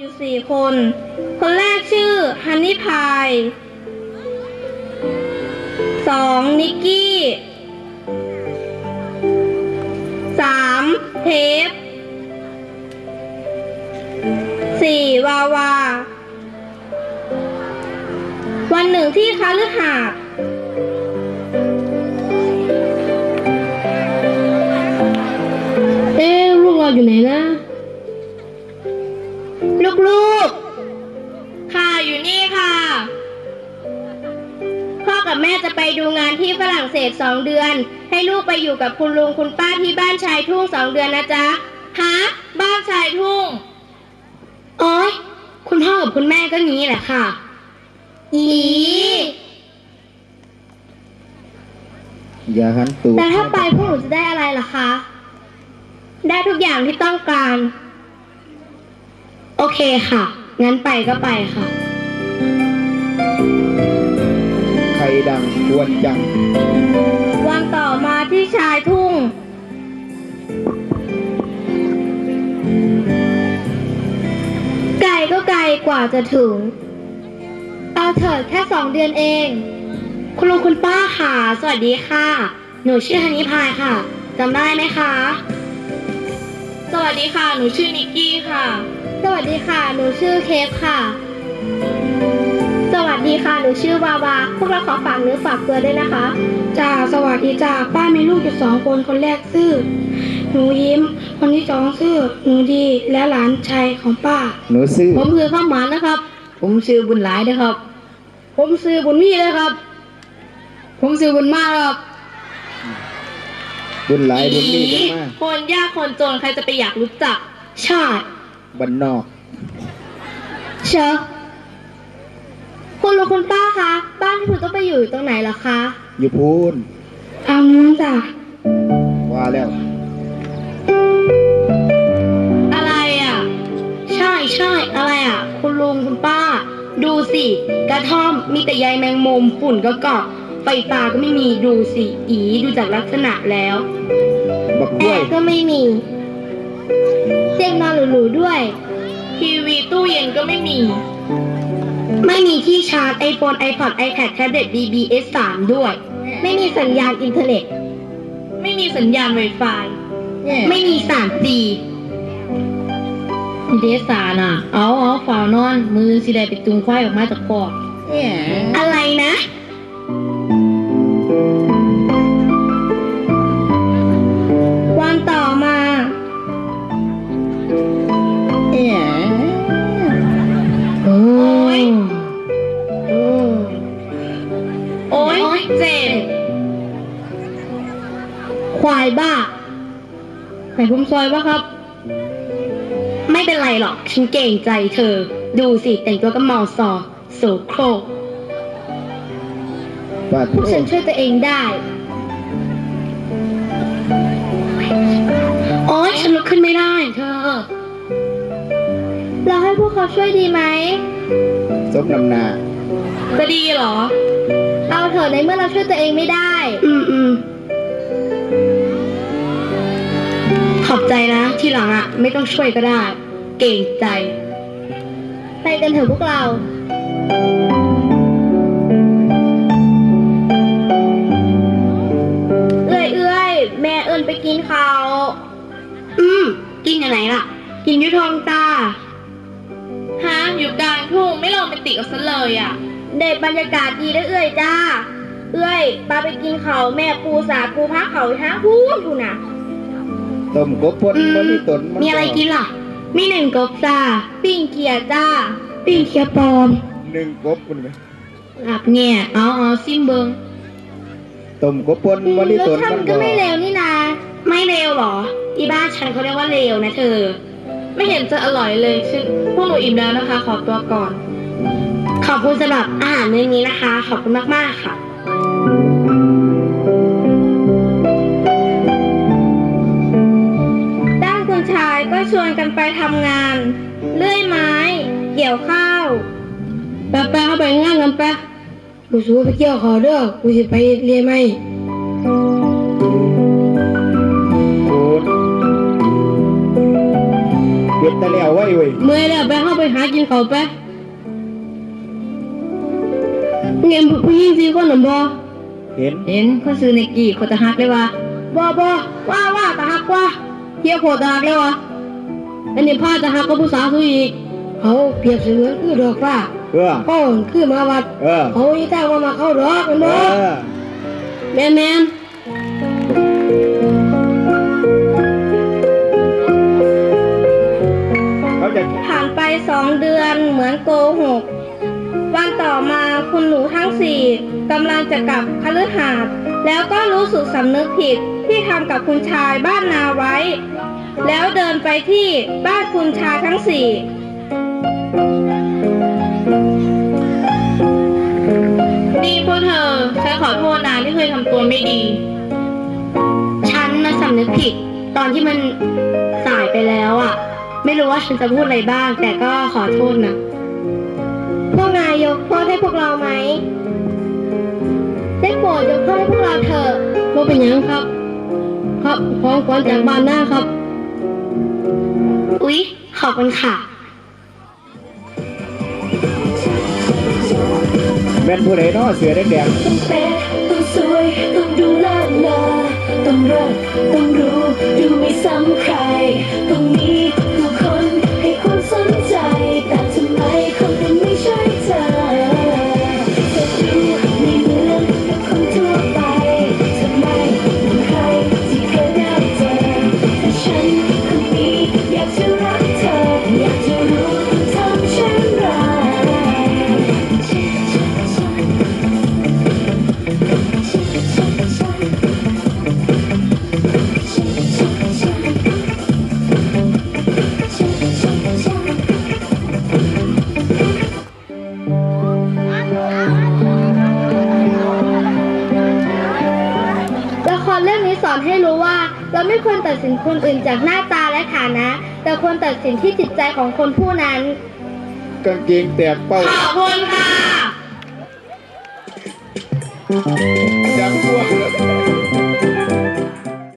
อยู่สี่คน คนแรกชื่อฮันนี่พายสองนิกกี้สามเทปสี่วาวา วันหนึ่งที่คาลือหาดเอ๊ะลูกเราอยู่ไหนนะ ลูกๆ ค่ะอยู่นี่ค่ะ พ่อกับแม่จะไปดูงานที่ฝรั่งเศสสองเดือน ให้ลูกไปอยู่กับคุณลุงคุณป้าที่บ้านชายทุ่งสองเดือนนะจ๊ะฮะบ้านชายทุ่งโอ๊ยคุณพ่อกับคุณแม่ก็งี้แหละค่ะ อีอย่าหันตูดแต่ถ้าไปพวกหนูจะได้อะไรล่ะคะ ได้ทุกอย่างที่ต้องการ โอเคค่ะ งั้นไปก็ไปค่ะ ใครดังควรจัง วันต่อมาที่ชายทุ่ง ไกลก็ไกลกว่าจะถึง เอาเถิดแค่สองเดือนเอง คุณลุงคุณป้าค่ะ สวัสดีค่ะ หนูชื่อฮันนี่พายค่ะจำได้ไหมคะ สวัสดีค่ะ หนูชื่อนิกกี้ค่ะ สวัสดีค่ะ หนูชื่อเคฟค่ะ สวัสดีค่ะ หนูชื่อวาวา พวกเราขอฝากเนื้อฝากตัวด้วยนะคะ จ้าสวัสดีจ้าป้ามีลูกอยู่สองคนคนแรกชื่อหนูยิ้ม คนที่สองชื่อหนูดีและหลานชายของป้า หนูซื้อ ผมคือข้าวหมานนะครับ ผมชื่อบุญหลายนะครับ ผมชื่อบุญมีนะครับ ผมชื่อบุญมากครับ บุญหลายบุญมีกันมาคนยากคนจนใครจะไปอยากรู้จักใช่ บันนอก เชอะคุณลุงคุณป้าคะ บ้านที่คุณต้องไปอยู่ตรงไหนเหรอคะ อยู่พูนทางนู้นจ้ะ ว่าแล้ว อะไรอะ ใช่ใช่อะไรอะ คุณลุงคุณป้า ดูสิ กระท่อมมีแต่ใยแมงมุมฝุ่นก็เกาะไฟฟ้าก็ไม่มีดูสิ อีดูจากลักษณะแล้ว บักแอด้วย ร์ก็ไม่มี เตียงนอนหรูๆด้วย ทีวีตู้เย็นก็ไม่มี ไม่มีที่ชาร์จ iPhone iPod iPad tablet BBS 3 ด้วย ไม่มีสัญญาณอินเทอร์เน็ต ไม่มีสัญญาณ Wi-Fi ไม่มี 3G เดสาน่ะ เอาเอาฝ่าวนอน มือสิได้ไปจุงควายออกมาจากคอกอะไรนะ ควายบ้าไหนผมซอยปะครับ ไม่เป็นไรหรอก ฉันเก่งใจเธอ ดูสิแต่งตัวก็เมาซอโสโครกปาดพวกฉันช่วยตัวเองได้ โอ๊ยฉันลุกขึ้นไม่ได้เธอ เราให้พวกเขาช่วยดีไหมสมนำหนาจะดีเหรอ เอาเถอะในเมื่อเราช่วยตัวเองไม่ได้ อืมอืม ขอบใจนะที่หลังอะไม่ต้องช่วยก็ได้ เก่งใจ ไปกันเถอะพวกเราเอื้อยเอื้อยแม่เอิญไปกินข้าวอืมกินอย่างไหนล่ะ กินอยุทองตาฮะอยู่กลางทุ่งไม่โรแมนติกเอาซะเลยอะเด็กบรรยากาศดีได้อเอื้อยจ้า เอื้อยปาไปกินเขาวแม่ปูสาปูพักเขาทั้งพูนพูนน่ะ ต้มกบพ่นอืมบ่มีตนมีอะไรกินล่ะ มีหนึ่งกบจ้าปิ้งเกียร์จ้าปิ้งเคียวปลอมหนึ่งกบพุ่นไหมอับแง่เอาเอาซิมเบิงต้มกบพ่นบ่มีรตสนชาติมันก็ไม่เลวนี่นาไม่เลวหรอที่บ้านฉันเขาเรียกว่าเลวนะเธอ ไม่เห็นจะอร่อยเลยซึ่งพวกหนูอิ่มแล้วนะคะ ขอตัวก่อน ขอบคุณสำหรับอาหารมื้อนี้นะคะ ขอบคุณมากๆค่ะ ทำงาน เลื่อยไม้ เกี่ยวข้าวแป๊บๆเข้าไปงานกันแป๊บกูสู้ไปเกี่ยวขอเด้อกูสิไปเรียนไหมโอ้ยเวเป็นตะแล้วไว้เว้ยเมื่อยแล้วไปเข้าไปหากินเขาวไปเงินผู้หญิงสี่คนหรือบ่เห็นเห็นคนซื้อในกี่โคตรฮักเลยวะบ่บ่ว่าว่าตะฮักว่าเฮียโคตรฮักเลยวะ อันนี้ผ้าตะฮักก็ผู้สาวซื้ออีก เขาเปรียบเสมือนคือดอกฟ้าเออเขาคือมาวัด เออ เขาอีแท้ว่ามาเข้าดอกกันเอบ่อ แม่นแม่นเขาจะผ่านไปสองเดือนเหมือนโกหก วันต่อมาคุณหนูทั้งสี่กำลังจะกลับคฤหาสน์แล้วก็รู้สึกสำนึกผิดที่ทำกับคุณชายบ้านนาไว้ แล้วเดินไปที่บ้านคุณชาทั้งสี่นี่พวกเธอ ฉันขอโทษนะที่เคยทำตัวไม่ดี ฉันมาสำนึกผิด ตอนที่มันสายไปแล้วอะ ไม่รู้ว่าฉันจะพูดอะไรบ้าง แต่ก็ขอโทษนะ พวกนายยกโทษให้พวกเราไหม ได้โปรดยกโทษให้พวกเราเถอะว่าเป็นยังครับ ครับของขวัญจากบ้านหน้าครับ อุ๊ย ขอบคุณค่ะ แม่นผู้ใดเนาะเสือแดงต้องเป๊ะต้องสวย ต้องดูเลิศเลอต้องเลิศต้องรู้ ดูไม่ซ้ำใคร ตัดสินคนอื่นจากหน้าตาและฐานะ แต่ควรตัดสินที่จิตใจของคนผู้นั้นๆกางเกงแตกเป้าขอบคุณค่ะ